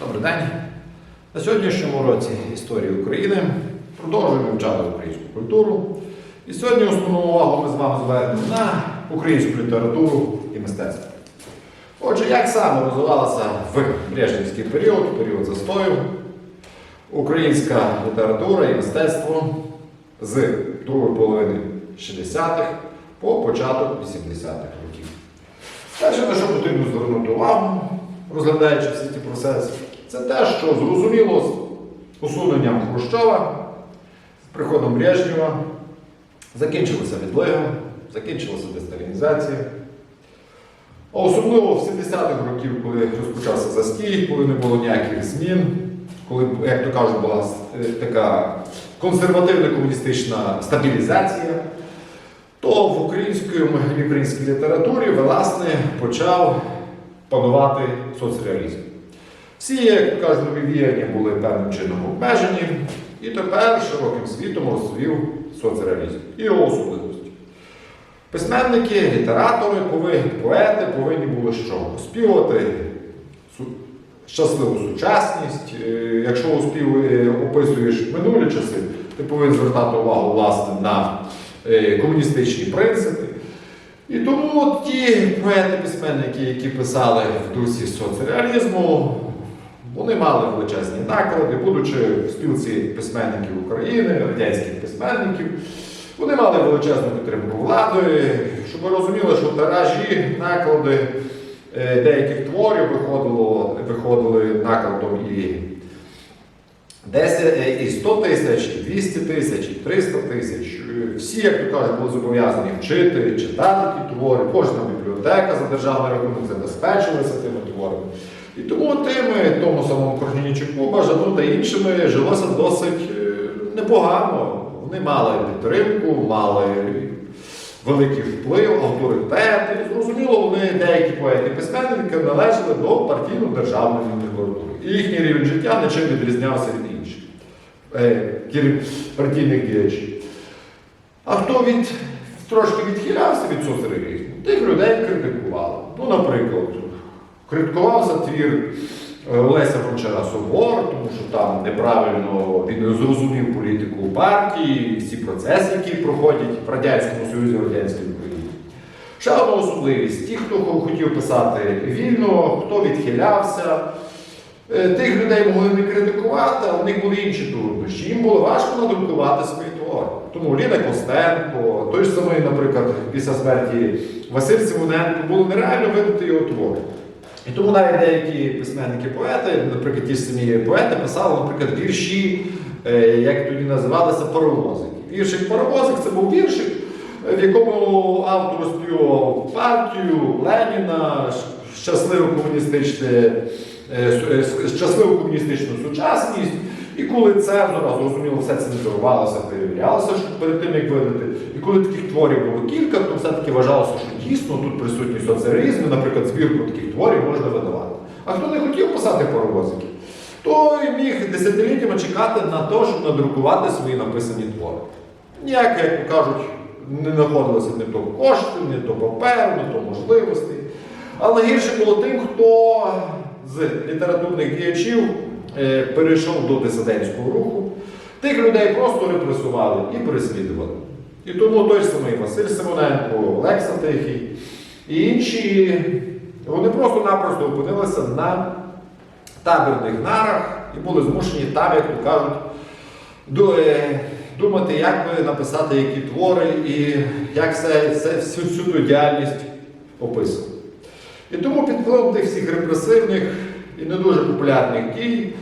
Добрий день. На сьогоднішньому році історії України продовжуємо вивчати українську культуру. І сьогодні основну увагу ми з вами звернемо на українську літературу і мистецтво. Отже, як саме розвивалася в Брежнівський період, період застою, українська література і мистецтво з другої половини 60-х по початок 80-х років. Перше, на що потрібно звернути увагу, розглядаючи всі ці процеси, це те, що зрозуміло з усуненням Хрущова, з приходом Брежнєва, закінчилася відлига, закінчилася десталінізація. А особливо в 70-х років, коли розпочався застій, коли не було ніяких змін, коли, як то кажуть, була е, така консервативна комуністична стабілізація, то в українській, в українській літературі власне почав панувати соцреалізм. Всі, як кажуть, нові віяння були певним чином обмежені, і тепер широким світом розцвів соцреалізм і його особливості. Письменники, літератори, поети повинні були що? Оспівати щасливу сучасність. Е, Якщо е, описуєш минулі часи, ти повинен звертати увагу власне на е, комуністичні принципи. І тому от ті поети-письменники, які писали в дусі соцреалізму, вони мали величезні наклади, будучи в спілці письменників України, радянських письменників, вони мали величезну підтримку влади, щоб ви розуміли, що тиражі, наклади е, деяких творів виходило, виходили накладом і 10, е, і 100 тисяч, і 200 тисяч, і 300 тисяч. Е, Всі, як то кажуть, були зобов'язані вчити, читати ті твори. Кожна бібліотека за державний рахунок забезпечилася тими творами. І тому тими, тому самому Корнійчуку, Бажану та іншими жилося досить е, непогано. Вони мали підтримку, мали великий вплив, авторитет. І зрозуміло, вони деякі поети письменники належали до партійно-державної літератури. І їхній рівень життя нічим відрізнявся від інших е, партійних діячів. А хто від, трошки відхилявся від соцреалізму, тих людей критикували. Ну, наприклад, критикувався твір е, Олеся Гончара Собор, тому що там неправильно він зрозумів політику партії, всі процеси, які проходять в Радянському Союзі, в Радянській Україні. Ще одна особливість: ті, хто хотів писати вільно, хто відхилявся. Е, Тих людей могли не критикувати, а в них були інші труднощі. Їм було важко надрукувати свої твори. Тому Ліна Костенко, той ж самий, наприклад, після смерті Василь Симоненко, було нереально видати його твори. І тому навіть деякі письменники-поети, наприклад, ті ж самі поети, писали, наприклад, вірші, е, як тоді називалися, паровозики. Віршик паровозик це був віршик, в якому автор співав партію Леніна, щасливу комуністичне, е, е, щасливу комуністичну сучасність. І коли це зразу зрозуміло, все це цензурувалося, перевірялося що перед тим, як видати. І коли таких творів було кілька, то все-таки вважалося, що дійсно тут присутній соціалізм, наприклад, збірку таких творів можна видавати. А хто не хотів писати паровозики, той міг десятиліттями чекати на те, щоб надрукувати свої написані твори. Ніяк, як кажуть, не знаходилося ні то коштів, ні то паперу, ні то можливостей. Але гірше було тим, хто з літературних діячів перейшов до дисидентського руху. Тих людей просто репресували і переслідували. І тому той самий Василь Симоненко, Олекса Тихий і інші, вони просто-напросто опинилися на табірних нарах і були змушені там, як кажуть, е, думати, як написати які твори і як це, це всю цю діяльність описувати. І тому під впливом тих всіх репресивних і не дуже популярних дій,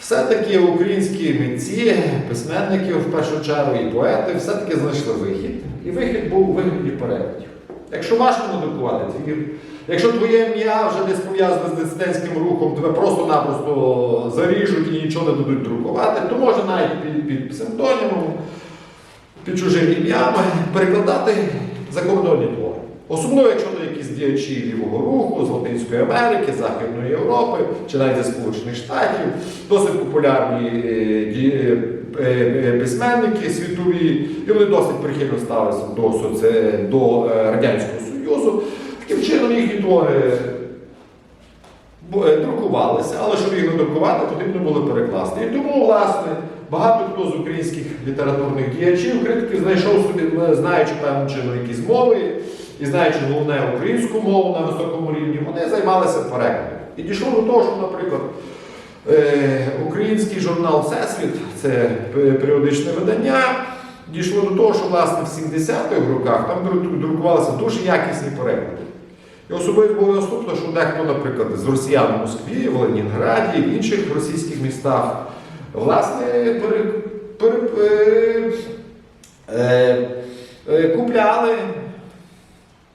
все-таки українські митці, письменники в першу чергу і поети все-таки знайшли вихід. І вихід був у вигляді перекладів. Якщо важко надрукувати твір, якщо твоє ім'я вже десь пов'язане з дисидентським рухом, тебе просто-напросто заріжуть і нічого не дадуть друкувати, то можна навіть під, під псевдонімом, під чужими ім'ями перекладати закордонні твори. Особливо, якщо то якісь діячі лівого руху з Латинської Америки, Західної Європи чи навіть зі Сполучених Штатів, досить популярні е, е, е, письменники світові, і вони досить прихильно ставилися до, соці- до Радянського Союзу. Таким чином їхні твори друкувалися, але щоб їх друкувати, потрібно було перекласти. І тому, власне, багато хто з українських літературних діячів, критиків знайшов собі, знаючи певним чином якісь мови, і знаючи головне українську мову на високому рівні, вони займалися перекладом. І дійшло до того, що, наприклад, е, український журнал Всесвіт, це періодичне видання, дійшло до того, що власне в 70-х роках там друкувалися дуже якісні переклади. І особливо було наступно, що дехто, наприклад, з росіян в Москві, в Ленінграді, в інших російських містах, власне, пере, пере, е, е, е, купляли,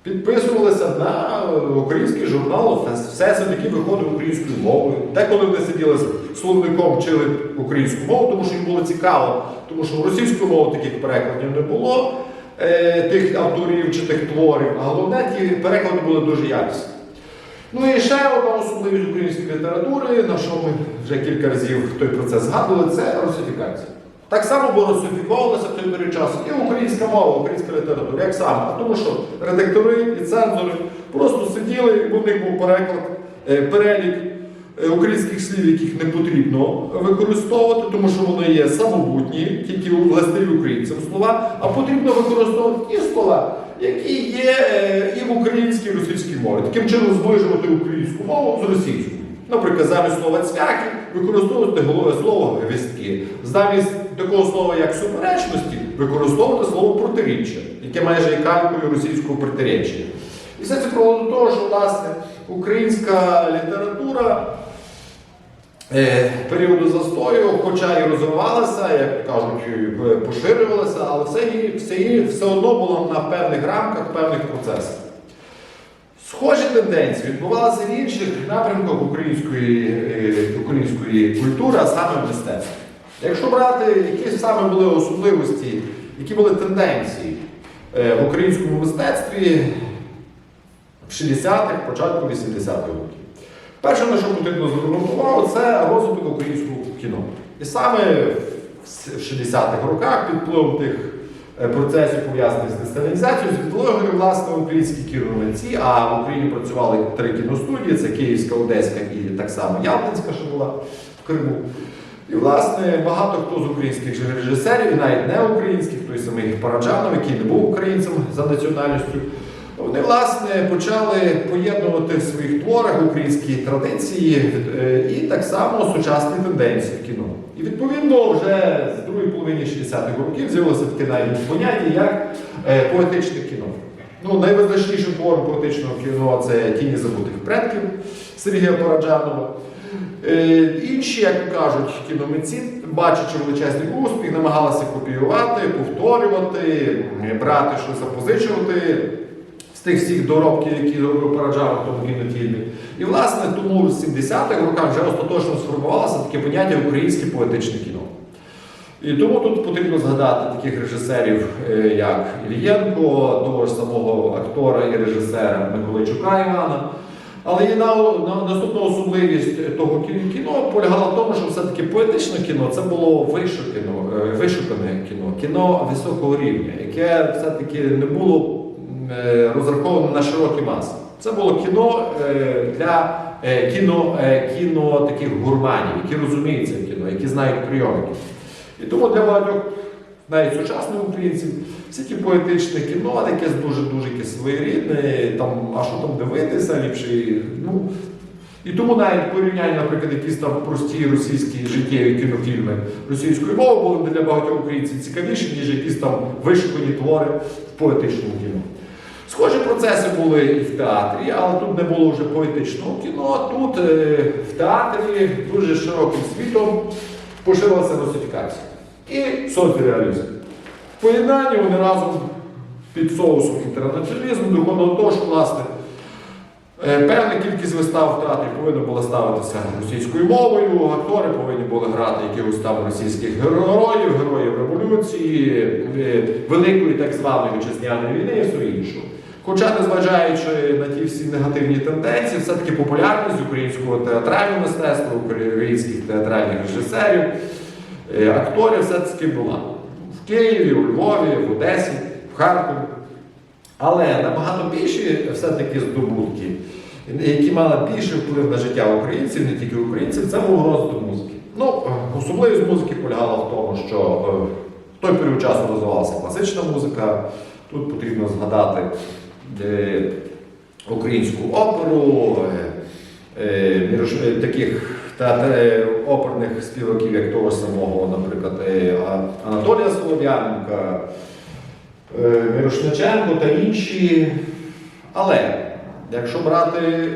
підписувалися на український журнал Всесвіт, який виходив українською мовою. Деколи вони сиділи з словником, вчили українську мову, тому що їм було цікаво, тому що в російську мову таких перекладів не було е, тих авторів чи тих творів, а головне, ті переклади були дуже якісні. Ну і ще одна особливість української літератури, на що ми вже кілька разів той процес згадували, це русифікація. Так само було в той період часу і українська мова, українська література, як саме. А тому що редактори і цензори просто сиділи, і в них був переклад, е, перелік е, українських слів, яких не потрібно використовувати, тому що вони є самобутні, тільки властиві українцям слова, а потрібно використовувати ті слова, які є е, і в українській, і російській мові. Таким чином зближувати українську мову з російською. Наприклад, замість слова цвяки використовувати головне слово гвістки. Замість такого слова, як суперечності, використовувати слово протиріччя, яке майже є калькою російського протиріччя. І все це привело до того, що власне українська література е, періоду застою, хоча і розвивалася, як кажуть, поширювалася, але все, все, все одно було на певних рамках, певних процесах. Схожі тенденції відбувалися в інших напрямках української, е, української культури, а саме мистецтві. Якщо брати, які саме були особливості, які були тенденції е, в українському мистецтві в 60-х, початку 80-х років. Перше, на що потрібно звернути увагу, це розвиток українського кіно. І саме в 60-х роках під впливом тих процесів, пов'язаних з десталінізацією, звідлогою, власне, українські кіровиці, а в Україні працювали три кіностудії: це Київська, Одеська і так само Явлинська, що була в Криму. І, власне, багато хто з українських режисерів, і навіть не українських, той самий Параджанов, який не був українцем за національністю, вони, власне, почали поєднувати в своїх творах українські традиції е, і так само сучасні тенденції в кіно. І відповідно вже з другої половини 60-х років з'явилося таке навіть поняття, як е, поетичне кіно. Ну, найвизначнішим твором поетичного кіно це Тіні забутих предків Сергія Параджанова. Е, Інші, як кажуть, кіномитці, бачачи величезний успіх, намагалися копіювати, повторювати, брати щось запозичувати з тих всіх доробків, які зробив Параджанов в тому кінофільмі. І, власне, тому в 70-х роках вже остаточно сформувалося таке поняття українське поетичне кіно. І тому тут потрібно згадати таких режисерів, е, як Ільєнко, того ж самого актора і режисера Миколайчука Івана. Але і на, на, наступна особливість того кіно, полягала в тому, що все-таки поетичне кіно це було е, вишукане кіно, кіно високого рівня, яке все-таки не було розраховано на широкі маси. Це було кіно е, для е, кіно, е, кіно таких гурманів, які розуміються в кіно, які знають прийомики. І тому для багатьох, навіть сучасних українців, всі ті поетичне кіно, якесь дуже-дуже своєрідне, там, а що там дивитися ліпше. Ну, і тому навіть порівняння, наприклад, якісь там прості російські життєві кінофільми російською мовою були для багатьох українців цікавіші, ніж якісь там вишукані твори в поетичному кіно. Схожі процеси були і в театрі, але тут не було вже поетичного кіно. Тут е, в театрі дуже широким світом поширилася русифікація і соцреалізм. В поєднанні вони разом під соусом інтернаціоналізму доходило до того, що власне певна кількість вистав в театрі повинна була ставитися російською мовою, актори повинні були грати якихось там російських героїв, героїв революції, е, великої так званої вітчизняної війни і все інше. Хоча, незважаючи на ті всі негативні тенденції, все-таки популярність українського театрального мистецтва, українських театральних режисерів, е, акторів все-таки була. В Києві, у Львові, в Одесі, в Харкові. Але набагато більші все-таки здобутки які мали більший вплив на життя українців, не тільки українців, це був розвиток музики. Ну, особливість музики полягала в тому, що е, в той період часу розвивалася класична музика. Тут потрібно згадати е, українську оперу, е, таких оперних співаків, як того самого, наприклад, Анатолія Солов'яненка, е, Мірошниченко та інші. Але якщо брати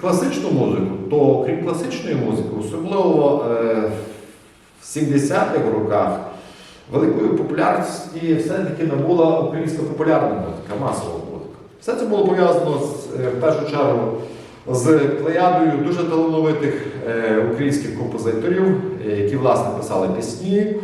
класичну музику, то крім класичної музики, особливо е, в 70-х роках, великою популярності все-таки набула українська популярна музика, масова музика. Все це було пов'язано е, в першу чергу з плеядою дуже талановитих е, українських композиторів, е, які власне писали пісні, е,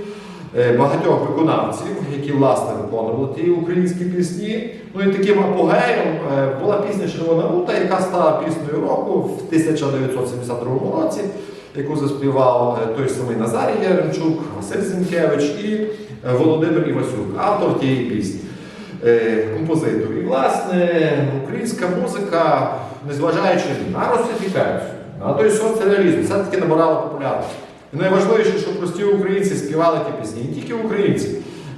багатьох виконавців, які власне виконували ті українські пісні. Ну і таким апогеєм е, була пісня Червона рута, яка стала піснею року в 1972 році, яку заспівав е, той самий Назарій Яремчук, Василь Зінкевич і е, Володимир Івасюк, автор тієї пісні. е, Композитор. І, власне, українська музика, незважаючи на русифікацію, на той соцреалізм, все-таки набирала популярність. І найважливіше, що прості українці співали ті пісні, не тільки українці.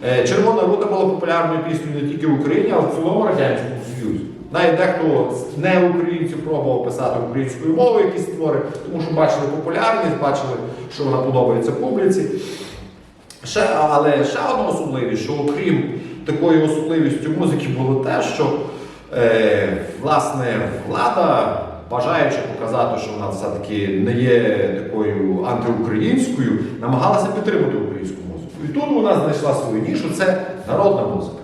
Е, Червона рута була популярною піснею не тільки в Україні, а в цілому Радянському Союзі. Навіть дехто не українців пробував писати українською мовою якісь твори, тому що бачили популярність, бачили, що вона подобається публіці. Ще, але ще одна особливість, що окрім такої особливістю музики було те, що е, власне влада, бажаючи показати, що вона все-таки не є такою антиукраїнською, намагалася підтримати українську музику. І тут вона знайшла свою нішу це народна музика.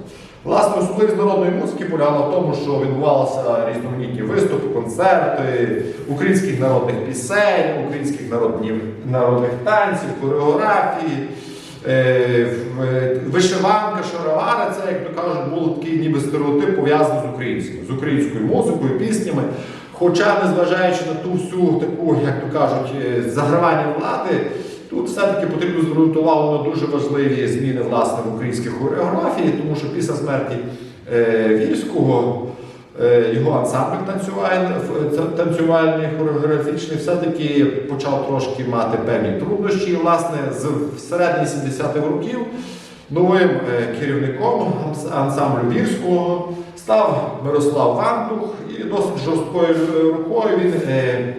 Власне, особливість народної музики полягала в тому, що відбувалися різноманітні виступи, концерти українських народних пісень, українських народних, народних танців, хореографії. Е, е, Вишиванка, шаровари, це, як то кажуть, було такий ніби стереотип пов'язаний з українським, з українською музикою, піснями. Хоча, незважаючи на ту всю таку, як то кажуть, е, загравання влади, тут все-таки потрібно звернути увагу на дуже важливі зміни власне в українській хореографії, тому що після смерті е, Вільського е, його ансамбль танцювальний, танцювальний хореографічний все-таки почав трошки мати певні труднощі. І, власне, з в середині 70-х років новим керівником ансамблю Вірського став Мирослав Вантух і досить жорсткою е, рукою він е,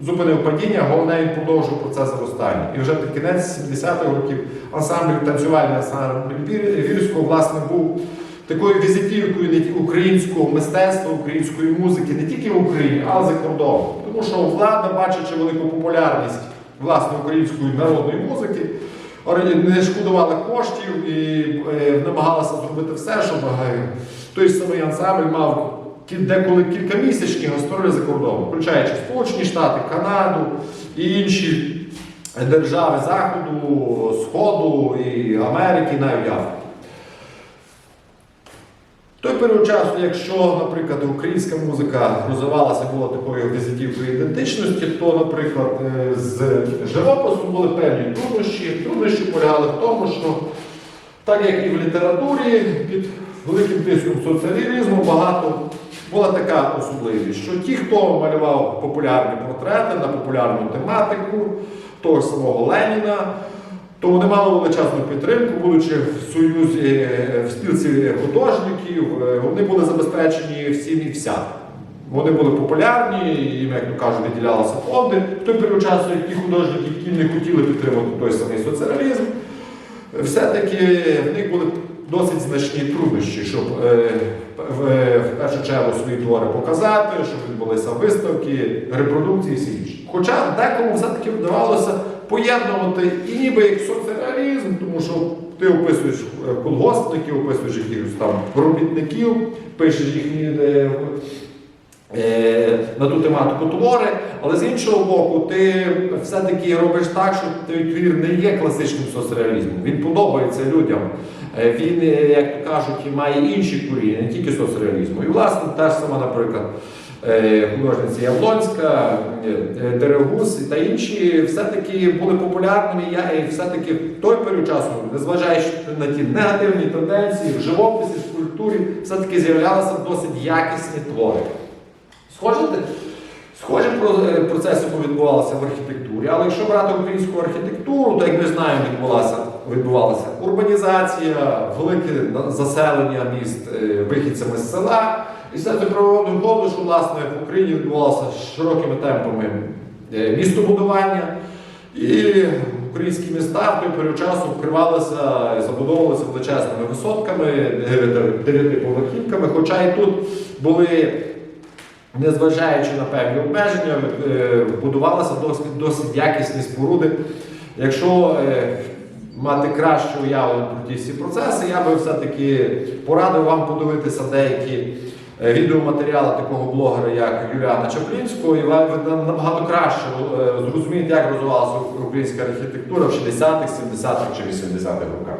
зупинив падіння, головне він продовжив процес зростання. І вже під кінець 70-х років ансамбль танцювальний ансамбль Вірського власне був такою візитівкою українського мистецтва, української музики, не тільки в Україні, але й за кордоном. Тому що влада, бачачи велику популярність власне української народної музики, не шкодувала коштів і намагалися намагалася зробити все, щоб е, той самий ансамбль мав деколи кількамісячні гастролі за кордоном, включаючи Сполучені Штати, Канаду і інші держави Заходу, Сходу і Америки, навіть Африки. Той період часу, якщо, наприклад, українська музика розвивалася була такою візитівкою ідентичності, то, наприклад, е, з живописом були певні труднощі. Труднощі полягали в тому, що так як і в літературі, під великим тиском соціалізму багато була така особливість, що ті, хто малював популярні портрети на популярну тематику, того самого Леніна, то вони мали величезну підтримку, будучи в союзі е, в спілці художників, е, вони були забезпечені всім і вся. Вони були популярні, їм, як то кажуть, виділялися фонди. В той період часу, як ті художники, які не хотіли підтримати той самий соціалізм, все-таки в них були досить значні труднощі, щоб е, в, першу чергу свої твори показати, щоб відбулися виставки, репродукції і всі інше. Хоча декому все-таки вдавалося поєднувати і ніби як соціалізм, тому що ти описуєш е, колгоспників, описуєш якихось там робітників, пишеш їхні. е, е, на ту тематику твори, але з іншого боку, ти все-таки робиш так, що той твір не є класичним соцреалізмом. Він подобається людям. Він, як кажуть, має інші коріння, не тільки соцреалізму. І, власне, та ж сама, наприклад, е, художниця Яблонська, е, е, Дерегус та інші все-таки були популярними. і все-таки в той період часу, незважаючи на ті негативні тенденції, в живописі, скульптурі, все-таки з'являлися досить якісні твори. Схожі про- е, процеси відбувалися в архітектурі, але якщо брати українську архітектуру, то як ми знаємо, відбулася, відбувалася урбанізація, велике заселення міст е, вихідцями з села. Це приводить до що власне в Україні відбувалося широкими темпами е, містобудування. І українські міста в той період часу вкривалися і забудовувалися величезними висотками, дев'яти- дев'ятиповерхівками, хоча і тут були незважаючи на певні обмеження, е, будувалися досить, досить якісні споруди. Якщо е, мати краще уявлення про ті всі процеси, я би все-таки порадив вам подивитися деякі відеоматеріали такого блогера, як Юліана Чаплінського, і ви набагато краще е, зрозумієте, як розвивалася українська архітектура в 60-х, 70-х чи 80-х роках.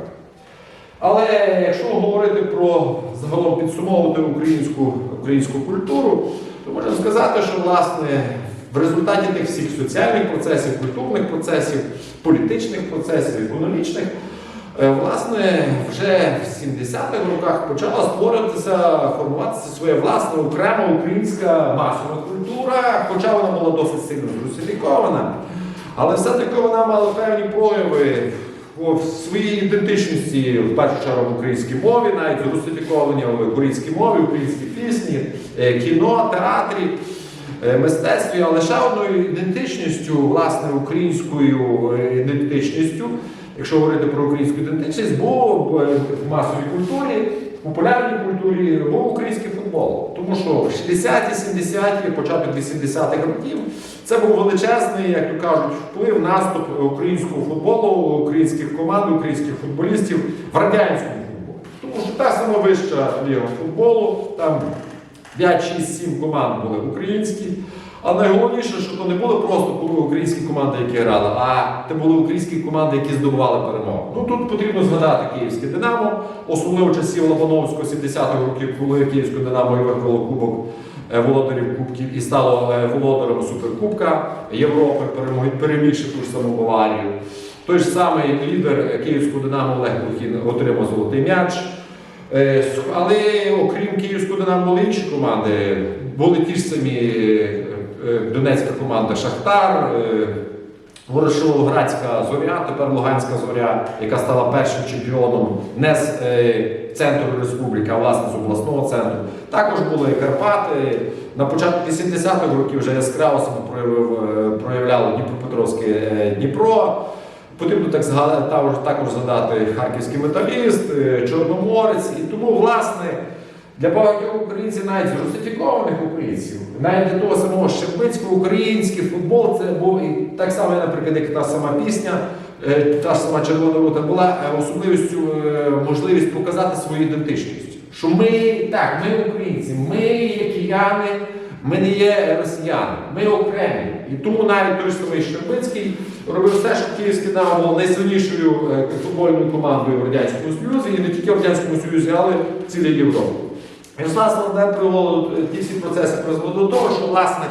Але якщо говорити про загалом підсумовувати українську, українську культуру, то можна сказати, що власне в результаті тих всіх соціальних процесів, культурних процесів, політичних процесів, економічних, е, власне, вже в 70-х роках почала створюватися, формуватися своя власна окрема українська масова культура, хоча вона була досить сильно зрусифікована, але все-таки вона мала певні прояви в своїй ідентичності, в першу чергу в українській мові, навіть русифіковання в українській мові, українській пісні, е, кіно, театрі, е, мистецтві, але ще одною ідентичністю, власне, українською е, ідентичністю, якщо говорити про українську ідентичність, е, в масовій культурі, в популярній культурі був український футбол. Тому що в 60-ті, 70-ті, початок 80-х років це був величезний, як то кажуть, вплив, наступ українського футболу, українських команд, українських футболістів в радянському футболі. Тому що та сама вища ліга футболу, там 5, 6, 7 команд були українські. А найголовніше, що то не були просто українські команди, які грали, а це були українські команди, які здобували перемогу. Ну тут потрібно згадати Київське Динамо, особливо часів Лобановського 70-х років, коли Київське Динамо і виграло Кубок е, володарів Кубків і стало е, володарем Суперкубка Європи, перемігши ту ж саму Баварію. Той ж самий лідер Київського Динамо Олег Блохін отримав золотий м'яч. Е, Але окрім Київського Динамо були інші команди. Були ті ж самі Донецька команда Шахтар, е, Ворошиловградська зоря, тепер Луганська зоря, яка стала першим чемпіоном не з е, центру республіки, а власне з обласного центру. Також були Карпати. На початку 80-х років вже яскраво себе е, проявляло Дніпропетровське е, Дніпро. Потрібно так також, згадати харківський металіст, е, Чорноморець. І тому, власне, для багатьох українців, навіть русифікованих українців, навіть для того самого Щербицького, український футбол це був і так само, наприклад, як та сама пісня, е, та сама Червона рута була е, особливістю, е, можливість показати свою ідентичність. Що ми так, ми українці, ми є кияни, ми не є росіяни, ми окремі. І тому навіть той самий Щербицький робив все, щоб Київське Динамо було найсильнішою футбольною командою в Радянському Союзі, і не тільки в Радянському Союзі, але в цілій Європі. Власне де привело ті всі процеси призвели до того, що власне,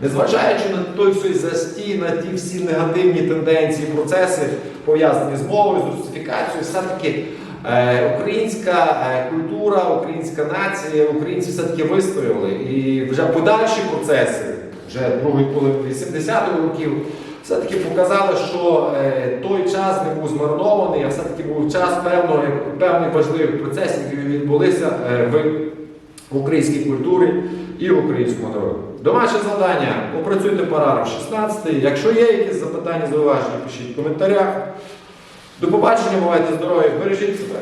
незважаючи на той всій застій, на ті всі негативні тенденції, процеси пов'язані з мовою, з русифікацією, все-таки е, українська е, культура, українська нація, українці все-таки вистояли. І вже подальші процеси, вже другої половини 80-х років, все-таки показали, що е, той час не був змарнований, а все-таки був час певного, певних важливих процесів, які відбулися е, в українській культурі і українському народі. Домашнє завдання опрацюйте параграф 16. Якщо є якісь запитання, зауваження, пишіть в коментарях. До побачення, бувайте здорові, бережіть себе.